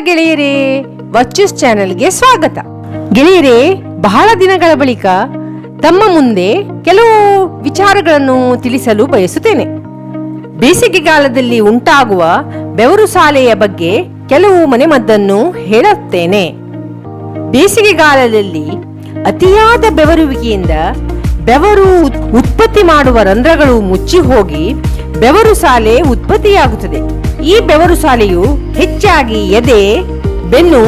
ಗೆಳೆಯರೇ ವಚ್ಚುಸ್ ಚಾನೆಲ್ಗೆ ಸ್ವಾಗತ. ಗೆಳೆಯರೇ, ಬಹಳ ದಿನಗಳ ಬಳಿಕ ತಮ್ಮ ಮುಂದೆ ಕೆಲವು ವಿಚಾರಗಳನ್ನು ತಿಳಿಸಲು ಬಯಸುತ್ತೇನೆ. ಬೇಸಿಗೆಗಾಲದಲ್ಲಿ ಉಂಟಾಗುವ ಬೆವರು ಸಾಲೆಯ ಬಗ್ಗೆ ಕೆಲವು ಮನೆಮದ್ದನ್ನು ಹೇಳುತ್ತೇನೆ. ಬೇಸಿಗೆಗಾಲದಲ್ಲಿ ಅತಿಯಾದ ಬೆವರುವಿಕೆಯಿಂದ ಬೆವರು ಉತ್ಪತ್ತಿ ಮಾಡುವ ರಂಧ್ರಗಳು ಮುಚ್ಚಿ ಹೋಗಿ ಬೆವರು ಸಾಲೆ ಉತ್ಪತ್ತಿಯಾಗುತ್ತದೆ. ಈ ಬೆವರು ಸಾಲೆಯು ಹೆಚ್ಚಾಗಿ ಎದೆ, ಬೆನ್ನು,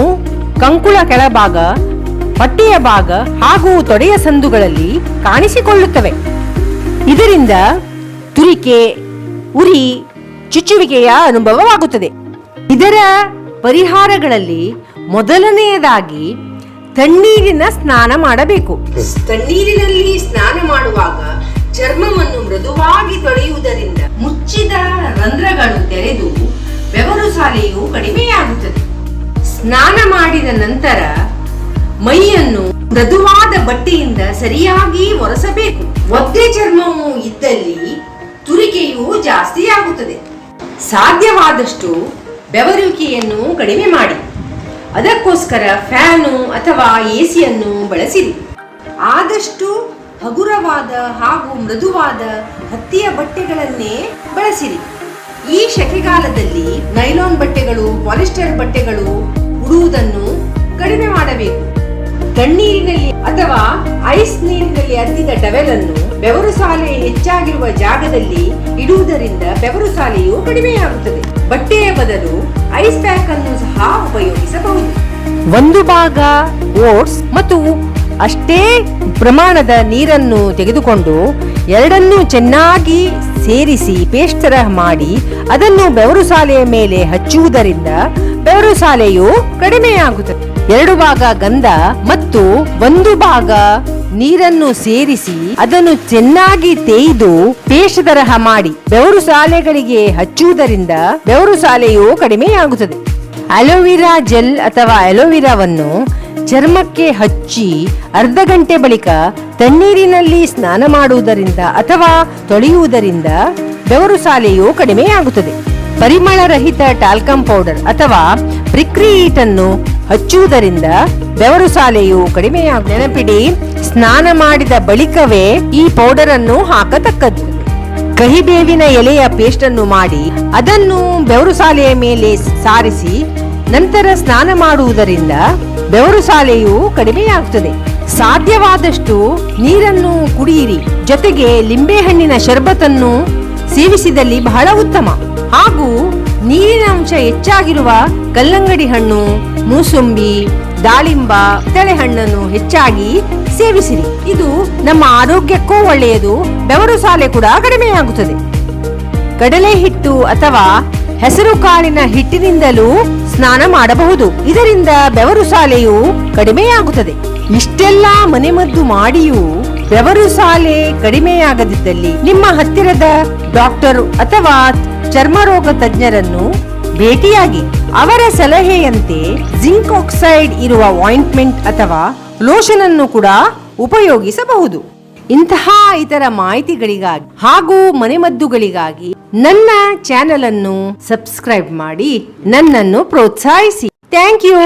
ಕಂಕುಳ ಕೆಳಭಾಗ, ಪಟ್ಟಿಯ ಭಾಗ ಹಾಗೂ ತೊಡೆಯ ಸಂದುಗಳಲ್ಲಿ ಕಾಣಿಸಿಕೊಳ್ಳುತ್ತವೆ. ಇದರಿಂದ ತುರಿಕೆ, ಉರಿ, ಚುಚ್ಚುವಿಕೆಯ ಅನುಭವವಾಗುತ್ತದೆ. ಇದರ ಪರಿಹಾರಗಳಲ್ಲಿ ಮೊದಲನೆಯದಾಗಿ ತಣ್ಣೀರಿನ ಸ್ನಾನ ಮಾಡಬೇಕು. ತಣ್ಣೀರಿನಲ್ಲಿ ಸ್ನಾನ ಮಾಡುವಾಗ ಚರ್ಮವನ್ನು ಮೃದುವಾಗಿ ತೊಳೆಯುವುದರಿಂದ ಮುಚ್ಚಿದ ತೆರೆದು ಬೆವರು ಸಾಲೆಯು ಕಡಿಮೆಯಾಗುತ್ತದೆ. ಸ್ನಾನ ಮಾಡಿದ ನಂತರ ಮೈಯನ್ನು ಮೃದುವಾದ ಬಟ್ಟೆಯಿಂದ ಸರಿಯಾಗಿ ಒರೆಸಬೇಕು. ಒದ್ದೆ ಚರ್ಮವು ಇದ್ದಲ್ಲಿ ತುರಿಕೆಯು ಜಾಸ್ತಿಯಾಗುತ್ತದೆ. ಸಾಧ್ಯವಾದಷ್ಟು ಬೆವರುವಿಕೆಯನ್ನು ಕಡಿಮೆ ಮಾಡಿ. ಅದಕ್ಕೋಸ್ಕರ ಫ್ಯಾನು ಅಥವಾ ಎಸಿಯನ್ನು ಬಳಸಿರಿ. ಆದಷ್ಟು ಹಗುರವಾದ ಹಾಗೂ ಮೃದುವಾದ ಹತ್ತಿಯ ಬಟ್ಟೆಗಳನ್ನೇ ಬಳಸಿರಿ. ಈ ಶೆಕೆಗಾಲದಲ್ಲಿ ನೈಲಾನ್ ಬಟ್ಟೆಗಳು, ಪಾಲಿಸ್ಟರ್ ಬಟ್ಟೆಗಳು ಉಡುವುದನ್ನು ಕಡಿಮೆ ಮಾಡಬೇಕು. ತಣ್ಣೀರಿನಲ್ಲಿ ಅಥವಾ ಐಸ್ ನೀರಿನಲ್ಲಿ ಅದ್ದಿದ ಟವೆಲ್ ಅನ್ನು ಬೆವರು ಸಾಲೆ ಹೆಚ್ಚಾಗಿರುವ ಜಾಗದಲ್ಲಿ ಇಡುವುದರಿಂದ ಬೆವರು ಸಾಲೆಯು ಕಡಿಮೆಯಾಗುತ್ತದೆ. ಬಟ್ಟೆಯ ಬದಲು ಐಸ್ ಪ್ಯಾಕ್ ಅನ್ನು ಸಹ ಉಪಯೋಗಿಸಬಹುದು. ಒಂದು ಭಾಗ ಓಟ್ಸ್ ಮತ್ತು ಅಷ್ಟೇ ಪ್ರಮಾಣದ ನೀರನ್ನು ತೆಗೆದುಕೊಂಡು ಎರಡನ್ನೂ ಚೆನ್ನಾಗಿ ಸೇರಿಸಿ ಪೇಸ್ಟ್ ತರಹ ಮಾಡಿ ಅದನ್ನು ಬೆವರು ಸಾಲೆಯ ಮೇಲೆ ಹಚ್ಚುವುದರಿಂದ ಬೆವರು ಸಾಲೆಯು ಕಡಿಮೆಯಾಗುತ್ತದೆ. ಎರಡು ಭಾಗ ಗಂಧ ಮತ್ತು ಒಂದು ಭಾಗ ನೀರನ್ನು ಸೇರಿಸಿ ಅದನ್ನು ಚೆನ್ನಾಗಿ ತೇಯ್ದು ಪೇಸ್ಟ್ ತರಹ ಮಾಡಿ ಬೆವರು ಸಾಲೆಗಳಿಗೆ ಹಚ್ಚುವುದರಿಂದ ಬೆವರು ಸಾಲೆಯು ಕಡಿಮೆಯಾಗುತ್ತದೆ. ಅಲೋವೆರಾ ಜೆಲ್ ಅಥವಾ ಅಲೋವೆರಾವನ್ನು ಚರ್ಮಕ್ಕೆ ಹಚ್ಚಿ ಅರ್ಧ ಗಂಟೆ ಬಳಿಕ ತಣ್ಣೀರಿನಲ್ಲಿ ಸ್ನಾನ ಮಾಡುವುದರಿಂದ ಅಥವಾ ತೊಳೆಯುವುದರಿಂದ ಬೆವರು ಸಾಲೆಯು ಕಡಿಮೆಯಾಗುತ್ತದೆ. ಪರಿಮಳರಹಿತ ಟಾಲ್ಕಮ್ ಪೌಡರ್ ಅಥವಾ ಅನ್ನು ಹಚ್ಚುವುದರಿಂದ ಬೆವರು ಸಾಲೆಯು ಕಡಿಮೆಯಾಗ ನೆನಪಿಡಿ, ಸ್ನಾನ ಮಾಡಿದ ಬಳಿಕವೇ ಈ ಪೌಡರ್ ಅನ್ನು ಹಾಕತಕ್ಕದ್ದು. ಕಹಿಬೇವಿನ ಎಲೆಯ ಪೇಸ್ಟ್ ಅನ್ನು ಮಾಡಿ ಅದನ್ನು ಬೆವರು ಸಾಲೆಯ ಮೇಲೆ ಸಾರಿಸಿ ನಂತರ ಸ್ನಾನ ಮಾಡುವುದರಿಂದ ಬೆವರು ಸಾಲೆಯು ಕಡಿಮೆಯಾಗುತ್ತದೆ ಸಾಧ್ಯವಾದಷ್ಟು ನೀರನ್ನು ಕುಡಿಯಿರಿ. ಜೊತೆಗೆ ಲಿಂಬೆಹಣ್ಣಿನ ಶರ್ಬತನ್ನು ಸೇವಿಸಿದಲ್ಲಿ ಬಹಳ ಉತ್ತಮ. ಹಾಗೂ ನೀರಿನ ಅಂಶ ಹೆಚ್ಚಾಗಿರುವ ಕಲ್ಲಂಗಡಿ ಹಣ್ಣು, ಮೂಸುಂಬಿ, ದಾಳಿಂಬ ಕಿತ್ತಳೆ ಹಣ್ಣನ್ನು ಹೆಚ್ಚಾಗಿ ಸೇವಿಸಿರಿ. ಇದು ನಮ್ಮ ಆರೋಗ್ಯಕ್ಕೂ ಒಳ್ಳೆಯದು, ಬೆವರು ಸಾಲೆ ಕೂಡ ಕಡಿಮೆಯಾಗುತ್ತದೆ. ಕಡಲೆ ಹಿಟ್ಟು ಅಥವಾ ಹೆಸರು ಕಾಳಿನ ಹಿಟ್ಟಿನಿಂದಲೂ ಸ್ನಾನ ಮಾಡಬಹುದು. ಇದರಿಂದ ಬೆವರು ಸಾಲೆಯು ಕಡಿಮೆಯಾಗುತ್ತದೆ. ಇಷ್ಟೆಲ್ಲ ಮನೆಮದ್ದು ಮಾಡಿಯೂ ಬೆವರು ಸಾಲೆ ಕಡಿಮೆಯಾಗದಿದ್ದಲ್ಲಿ ನಿಮ್ಮ ಹತ್ತಿರದ ಡಾಕ್ಟರ್ ಅಥವಾ ಚರ್ಮರೋಗ ತಜ್ಞರನ್ನು ಭೇಟಿಯಾಗಿ ಅವರ ಸಲಹೆಯಂತೆ ಜಿಂಕ್ ಆಕ್ಸೈಡ್ ಇರುವ ಆಯಿಂಟ್ಮೆಂಟ್ ಅಥವಾ ಲೋಷನ್ ಅನ್ನು ಕೂಡ ಉಪಯೋಗಿಸಬಹುದು. ಇಂತಹ ಇತರ ಮಾಹಿತಿಗಳಿಗಾಗಿ ಹಾಗೂ ಮನೆಮದ್ದುಗಳಿಗಾಗಿ ನನ್ನ ಚಾನೆಲ್ ಅನ್ನು ಸಬ್ಸ್ಕ್ರೈಬ್ ಮಾಡಿ ನನ್ನನ್ನು ಪ್ರೋತ್ಸಾಹಿಸಿ. Thank you.